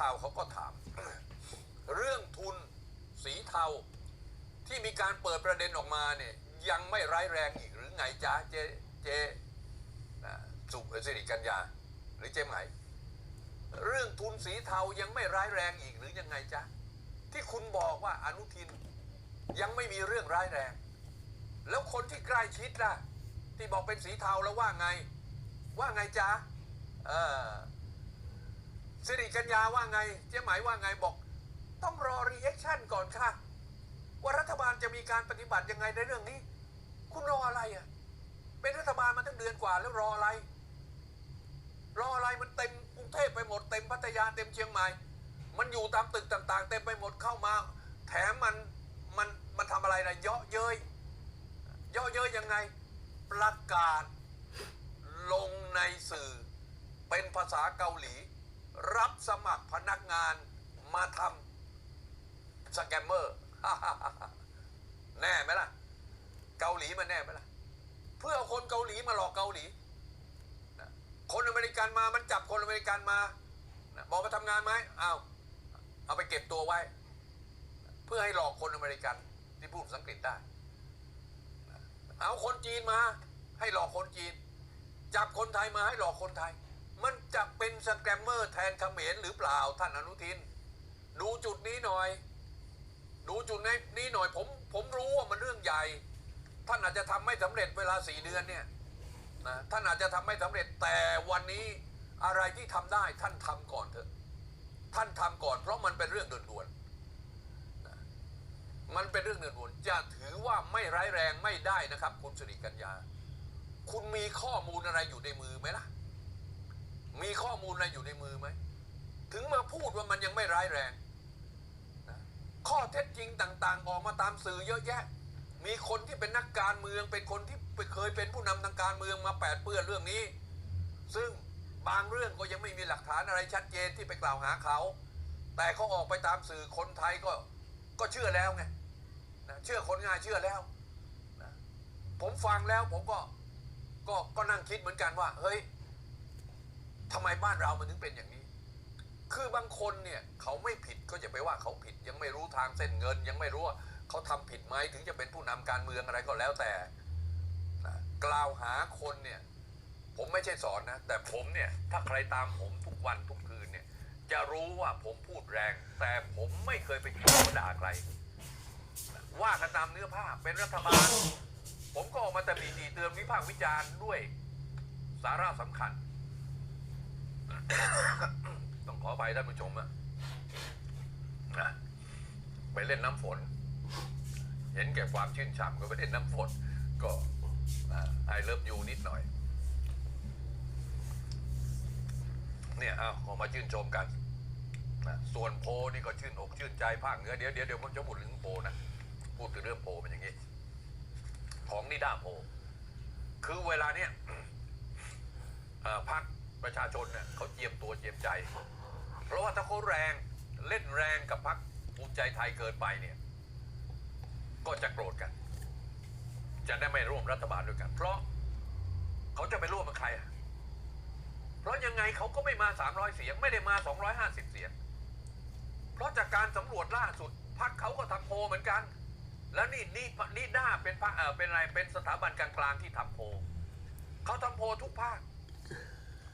ข่าวเขาก็ถาม เรื่องทุนสีเทาที่มีการเปิดประเด็นออกมาเนี่ยยังไม่ร้ายแรงอีกหรือไงจ๊ะเจเจสุสิริกัญญาหรือเจมไหมเรื่องทุนสีเทายังไม่ร้ายแรงอีกหรือยังไงจ๊ะที่คุณบอกว่าอนุทินยังไม่มีเรื่องร้ายแรง แล้วคนที่ใกล้ชิดล่ะ ที่บอกเป็นสีเทาแล้วว่าไง ว่าไงจ๊ะเออ สิริกัญญาว่าไง เจ๊หมายว่าไงบอก ต้องรอรีแอคชั่นก่อนค่ะ ว่ารัฐบาลจะมีการปฏิบัติยังไงในเรื่องนี้ คุณรออะไรอะ เป็นรัฐบาลมาตั้งเดือนกว่าแล้วรออะไร รออะไรมันเต็มกรุงเทพไปหมดเต็มพัทยาเต็มเชียงใหม่ มันอยู่ตามตึกต่าง ๆ เต็มไปหมดเข้ามา แถมมันมันมันทำอะไรนะเยาะเย้ยเยาะเย้ยยังไง ประกาศลงในสื่อเป็นภาษาเกาหลี รับสมัครพนักงานมาทำสแกมเมอร์ แน่ไหมล่ะ เกาหลีมันแน่ไหมล่ะ เพื่อเอาคนเกาหลีมาหลอกเกาหลี คนอเมริกันมามันจับคนอเมริกันมา บอกมาทำงานไหมเอาเอาไปเก็บตัวไว้ เพื่อให้หลอกคนอเมริกันที่พูดภาษาอังกฤษได้ เอาคนจีนมา ให้หลอกคนจีน จับคนไทยมาให้หลอกคนไทย มันจะเป็นสแกมเมอร์แทนเขมรหรือเปล่าท่านอนุทิน ดูจุดนี้หน่อย ดูจุดนี้หน่อยผมผมรู้ว่ามันเรื่องใหญ่ ท่านอาจจะทำไม่สำเร็จเวลาสี่เดือนเนี่ยนะท่านอาจจะทำไม่สำเร็จแต่วันนี้อะไรที่ทำได้ท่านทำก่อนเถอะ ท่านทำก่อน เพราะมันเป็นเรื่องด่วนๆนะมันเป็นเรื่องด่วนๆจะถือว่าไม่ร้ายแรงไม่ได้นะครับ คุณสิริกัญญา คุณมีข้อมูลอะไรอยู่ในมือไหมล่ะ มีข้อมูลอะไรอยู่ในมือไหม ถึงมาพูดว่ามันยังไม่ร้ายแรงนะข้อเท็จจริงต่าง ๆ ออกมาตามสื่อเยอะแยะ มีคนที่เป็นนักการเมือง เป็นคนที่เคยเป็นผู้นำทางการเมืองมาแปดเปื้อนเรื่องนี้ ซึ่งบางเรื่องก็ยังไม่มีหลักฐานอะไรชัดเจนที่ไปกล่าวหาเขา แต่เขาออกไปตามสื่อคนไทยก็ก็เชื่อแล้วไงนะเชื่อคนง่ายเชื่อแล้วนะผมฟังแล้วผมก็ก็ก็นั่งคิดเหมือนกันว่า เฮ้ย ทำไมบ้านเรามันถึงเป็นอย่างนี้ คือบางคนเนี่ยเขาไม่ผิดก็จะไปว่าเขาผิดยังไม่รู้ทางเส้นเงิน ยังไม่รู้ว่าเขาทำผิดไหมถึงจะเป็นผู้นำการเมืองอะไรก็แล้วแต่กล่าวหาคนเนี่ย ผมไม่ใช่สอนนะ แต่ผมเนี่ย ถ้าใครตามผมทุกวันทุกคืนเนี่ย จะรู้ว่าผมพูดแรง แต่ผมไม่เคยไปด่าใคร ว่ากันตามเนื้อผ้าเป็นรัฐบาล ผมก็ออกมาแต่มีตีเตือนวิพากษ์วิจารณ์ด้วยสาระสำคัญ ต้องขอไปท่านผู้ชมอะนะไปเล่นน้ำฝน เห็นแก่ความชื่นฉ่ำก็ไปเล่นน้ำฝน ก็ไอเลิฟยูนิดหน่อย เนี่ยเอาขอมาชื่นชมกันนะส่วนโพนี่ก็ชื่นอกชื่นใจภาคเหนือเดี๋ยวเดี๋ยวเดี๋ยวผมจะพูดถึงโพนะพูดถึงเรื่องโพเป็นอย่างนี้ ของนิด้าโพคือเวลาเนี้ยพรรค ประชาชนเนี่ยเขาเจียมตัวเจียมใจ เพราะว่าถ้าเขาแรงเล่นแรงกับพรรคภูมิใจไทยเกินไปเนี่ย ก็จะโกรธกัน จะได้ไม่ร่วมรัฐบาลด้วยกัน เพราะเขาจะไปร่วมกับใครอะเพราะยังไงเขาก็ไม่มา 300 เสียง ไม่ได้มา 250 เสียง เพราะจากการสำรวจล่าสุดพรรคเขาก็ทำโพเหมือนกัน แล้วนี่นี่นี่ด้าเป็นพรรคเออเป็นอะไรเป็นสถาบันกลางๆที่ทำโพเขาทำโพทุกภาค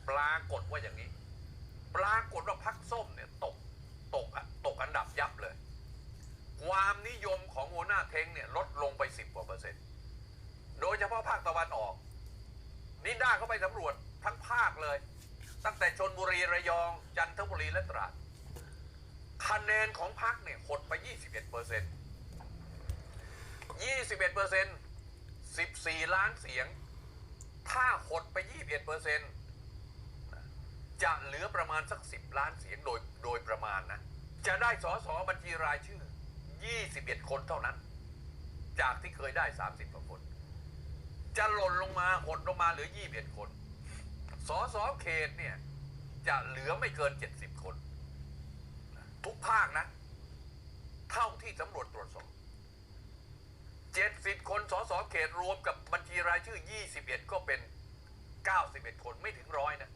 ปรากฏว่าอย่างนี้ ปรากฏว่าพักส้มเนี่ยตกตกอะตกอันดับยับเลย ความนิยมของหัวหน้าเทงเนี่ยลดลงไปสิบกว่าเปอร์เซ็นต์โดยเฉพาะภาคตะวันออกนิด้าเขาไปสำรวจทั้งภาคเลย ตั้งแต่ชนบุรีระยอง จันทบุรีและตราดคะแนนของพรรคเนี่ยหดไป 21เปอร์เซ็นต์21เปอร์เซ็นต์14 ล้านเสียง ถ้าหดไป 21เปอร์เซ็นต์ จะเหลือประมาณสักสิบล้านเสียงโดยโดยประมาณนะ จะได้สอสอบัญชีรายชื่อ 21 คนเท่านั้น จากที่เคยได้ 30กว่าคน จะหล่นลงมาหดลงมาเหลือ 21 คนสอสอเขตเนี่ย จะเหลือไม่เกิน 70 คน ทุกภาคนะ เท่าที่สำรวจตรวจสอบ 70 คนสอสอเขตรวมกับบัญชีรายชื่อ 21 ก็เป็น 91 คนไม่ถึงร้อยนะ